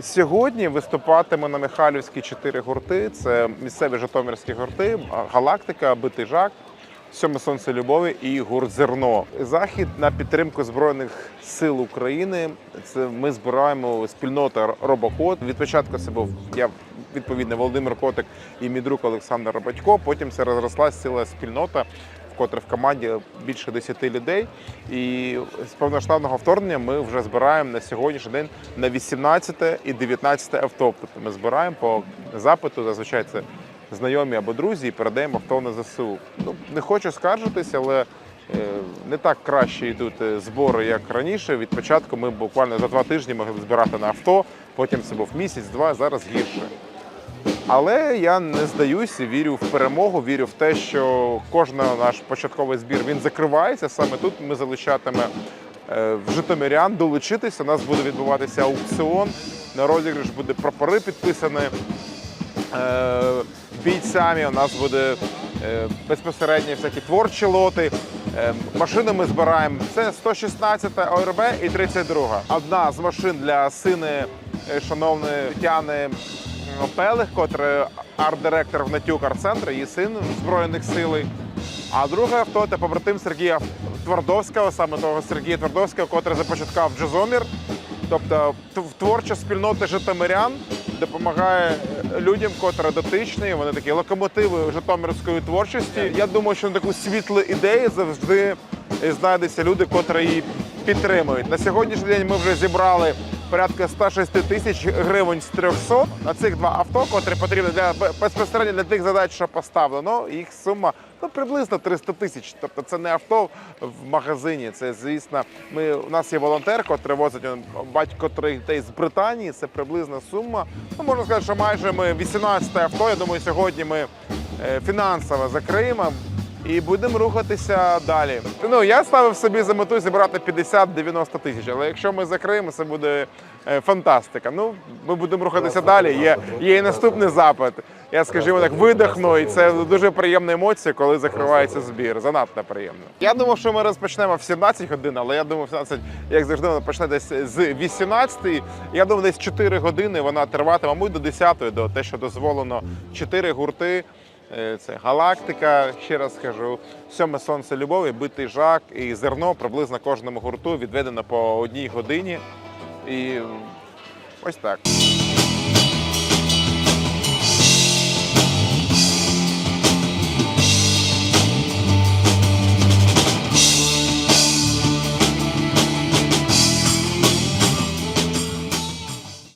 Сьогодні виступатиме на Михайлівській чотири гурти. Це місцеві житомирські гурти, Галактика, Битий Жак, Сьоме Сонце Любові і гурт Зерно. Захід на підтримку Збройних сил України. Це ми збираємо спільнота Робокод. Від початку це був я відповідно Володимир Котик і мій друг Олександр Робатько. Потім це розрослась ціла спільнота. Вкотре в команді більше 10 людей. І з повноштабного вторгнення ми вже збираємо на сьогоднішній день на 18 і 19 авто. Тобто ми збираємо по запиту, зазвичай це знайомі або друзі, і передаємо авто на ЗСУ. Ну не хочу скаржитися, але е, не так краще йдуть е, збори, як раніше. Від початку ми буквально за два тижні могли збирати на авто, потім це був місяць-два, зараз гірше. Але я не здаюся, вірю в перемогу, вірю в те, що кожен наш початковий збір він закривається. Саме тут ми залучатиме е, в Житомирян долучитися. У нас буде відбуватися аукціон. На розіграш буде прапори підписані е, бійцями. У нас буде е, безпосередньо всякі творчі лоти. Машини ми збираємо. Це 116 ОРБ і 32. Одна з машин для сини шановної Тяни Пелих, котрий арт-директор в Натюк арт-центру, її син Збройних сил. А друге авто це побратим Сергія Твардовського, саме того Сергія Твардовського, котрий започаткував джазомір. Тобто творча спільнота житомирян допомагає людям, котрі дотичні. Вони такі локомотиви житомирської творчості. Я думаю, що на таку світлу ідею завжди знайдуться люди, котрі її підтримують. На сьогоднішній день ми вже зібрали порядка 106 тисяч гривень з 300 на цих два авто, котрі потрібні для безпосередньо для тих задач, що поставлено. Їх сума ну приблизно 300 тисяч. Тобто це не авто в магазині. Це звісно, ми у нас є волонтер, котрий возить батько трьох дітей з Британії. Це приблизна сума. Ну можна сказати, що майже ми 18 авто. Я думаю, сьогодні ми е, фінансово закриємо. І будемо рухатися далі. Ну я ставив собі за мету зібрати 50-90 тисяч. Але якщо ми закриємо, це буде е, фантастика. Ну ми будемо рухатися далі. Є, є і наступний запит. Я скажімо так, видихну, і це дуже приємна емоція, коли закривається збір. Занадто приємно. Я думав, що ми розпочнемо в 17 годин, але я думав, 17, як завжди, вона почне десь з 18. Я думаю, десь 4 години вона триватиме, мабуть, до 10, до те, що дозволено 4 гурти. Е, Це галактика, ще раз скажу, сьоме сонце любові, битий жак і зерно приблизно кожному гурту відведено по одній годині. І ось так.